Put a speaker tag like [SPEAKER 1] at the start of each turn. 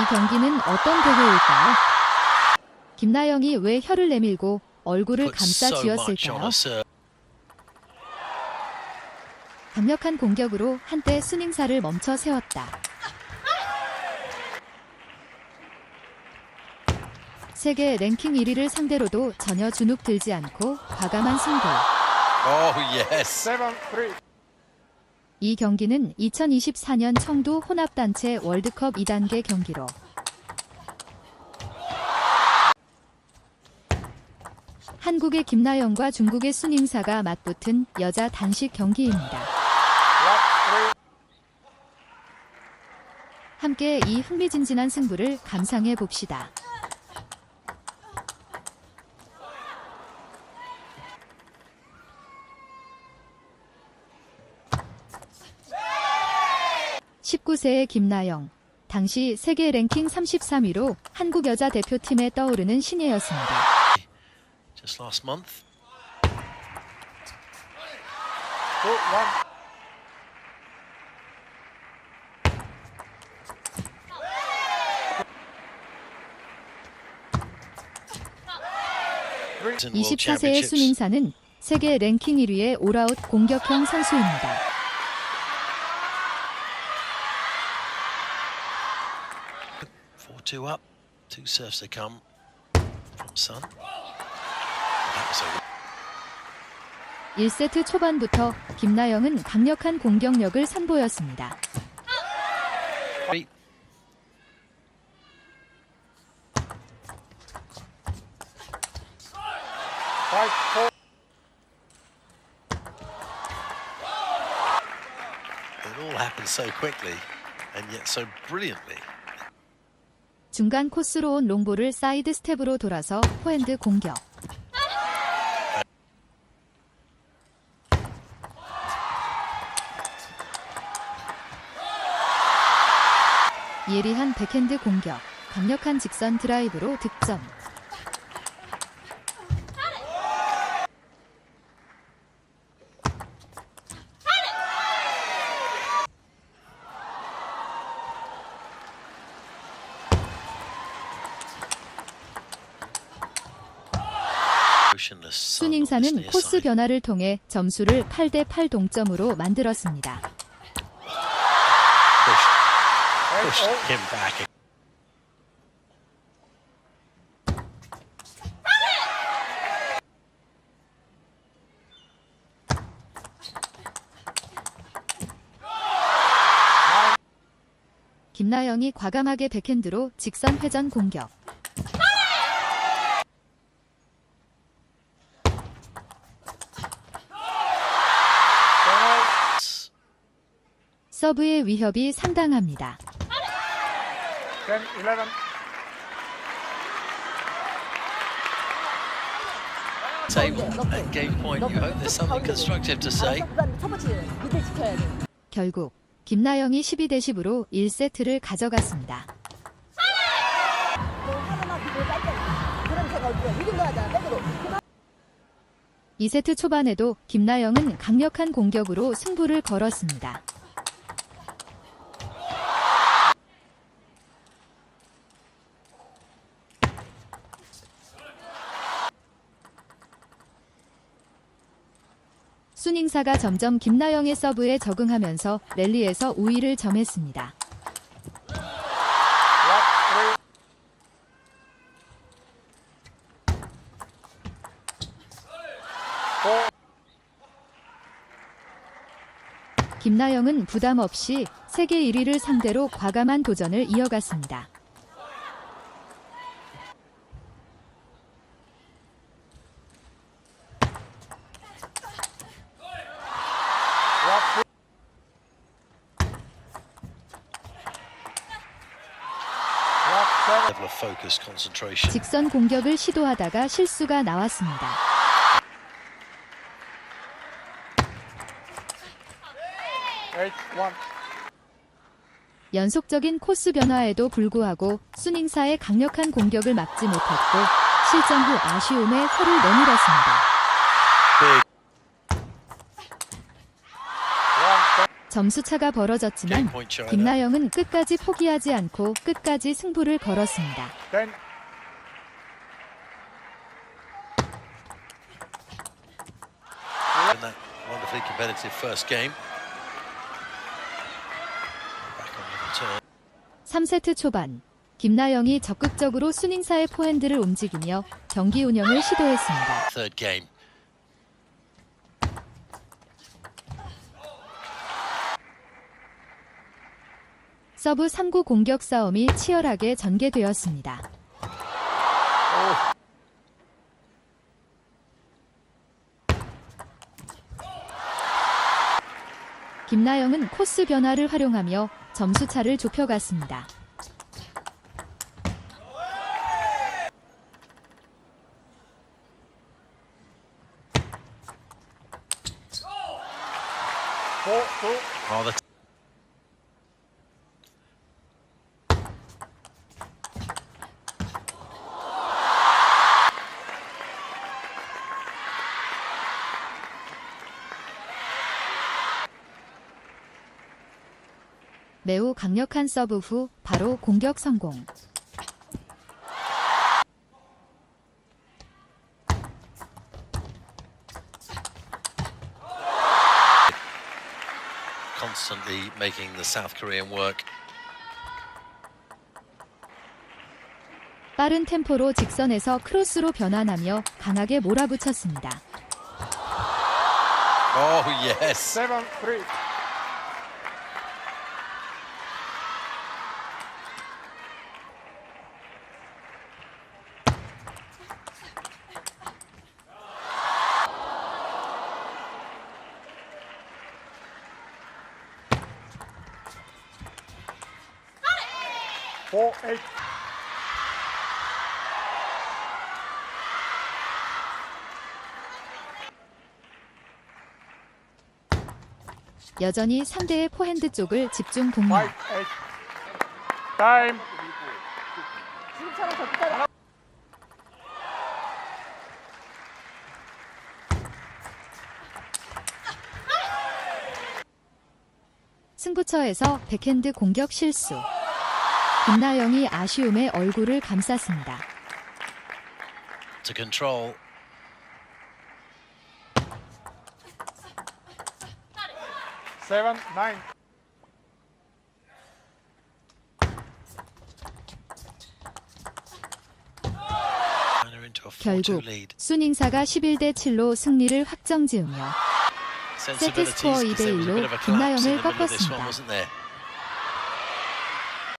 [SPEAKER 1] 이 경기는 어떤 대회일까요? 김나영이 왜 혀를 내밀고 얼굴을 감싸 쥐었을까요?
[SPEAKER 2] serve.
[SPEAKER 1] 강력한 공격으로 한때 순잉사를 멈춰 세웠다. 세계 랭킹 1위를 상대로도 전혀 주눅 들지 않고 과감한 승부.
[SPEAKER 2] Oh yes.
[SPEAKER 1] 이 경기는 2024년 청도 혼합단체 월드컵 2단계 경기로 한국의 김나영과 중국의 순잉사가 맞붙은 여자 단식 경기입니다. 함께 이 흥미진진한 승부를 감상해 봅시다. (19세의) 김나영 당시 세계 랭킹 33위로 한국 여자 대표팀에 떠오르는 신예였습니다.
[SPEAKER 2] Just last month.
[SPEAKER 3] One.
[SPEAKER 2] World
[SPEAKER 1] 24세의
[SPEAKER 2] Championships.
[SPEAKER 1] 순잉사는 세계 랭킹 1위의 올아웃 공격형 선수입니다.
[SPEAKER 2] Two up. Two serves to come from Sun. That was a
[SPEAKER 1] 1세트 초반부터 김나영은 강력한 공격력을 선보였습니다.
[SPEAKER 2] It all happened so quickly and yet so brilliantly.
[SPEAKER 1] 중간 코스로 온 롱볼을 사이드 스텝으로 돌아서 포핸드 공격. 예리한 백핸드 공격, 강력한 직선 드라이브로 득점. 순잉사는
[SPEAKER 2] near
[SPEAKER 1] 코스. 변화를 통해 점수를 8대 8 동점으로 만들었습니다. 김나영이 과감하게 백핸드로 직선 회전 공격.
[SPEAKER 3] Ten
[SPEAKER 1] 서브의 위협이 상당합니다.
[SPEAKER 3] ten eleven.
[SPEAKER 2] Table at game point. You hope there's something constructive to say.
[SPEAKER 4] 첫 번째 미들 지켜야 돼.
[SPEAKER 1] 결국 김나영이 12 대 10으로 1세트를 가져갔습니다. 2세트 초반에도 김나영은 강력한 공격으로 승부를 걸었습니다. 순잉사가 점점 김나영의 서브에 적응하면서 랠리에서 우위를 점했습니다. 김나영은 부담 없이 세계 1위를 상대로 과감한 도전을 이어갔습니다. 직선 공격을 시도하다가 실수가 나왔습니다. 연속적인 코스 변화에도 불구하고 순잉사의 강력한 공격을 막지 못했고 실점 후 아쉬움에 혀를 내밀었습니다.
[SPEAKER 2] Big
[SPEAKER 3] One ten.
[SPEAKER 1] 점수차가 벌어졌지만. 김나영은 끝까지 포기하지 않고 끝까지 승부를 걸었습니다.
[SPEAKER 3] 10.
[SPEAKER 2] In that wonderfully competitive first game. Back on the return.
[SPEAKER 1] 3세트 초반 김나영이 적극적으로 순잉사의 포핸드를 움직이며 경기 운영을 시도했습니다. 서브 3구 공격 싸움이 치열하게 전개되었습니다. 김나영은 코스 변화를 활용하며 점수차를 좁혀갔습니다.
[SPEAKER 3] Four, two.
[SPEAKER 1] 매우 강력한 서브 후 바로 공격 성공.
[SPEAKER 2] constantly making the South Korean work.
[SPEAKER 1] 빠른 템포로 직선에서 크로스로 변환하며 강하게 몰아붙였습니다.
[SPEAKER 2] Oh, yes.
[SPEAKER 3] Seven, three.
[SPEAKER 1] 여전히 상대의 포핸드 쪽을 집중 공략.
[SPEAKER 4] 적극적으로
[SPEAKER 1] 승부처에서 백핸드 공격 실수. 김나영이 아쉬움에 얼굴을 감쌌습니다.
[SPEAKER 2] To control.
[SPEAKER 3] Seven, nine.
[SPEAKER 2] China into a 4-2
[SPEAKER 1] 결국. 순잉사가 11대 7로 승리를 확정지으며
[SPEAKER 2] Sensibilities,
[SPEAKER 1] 스코어
[SPEAKER 2] 'cause there was a
[SPEAKER 1] 2대 1로
[SPEAKER 2] bit of a collapse in
[SPEAKER 1] 김나영을 꺾었습니다.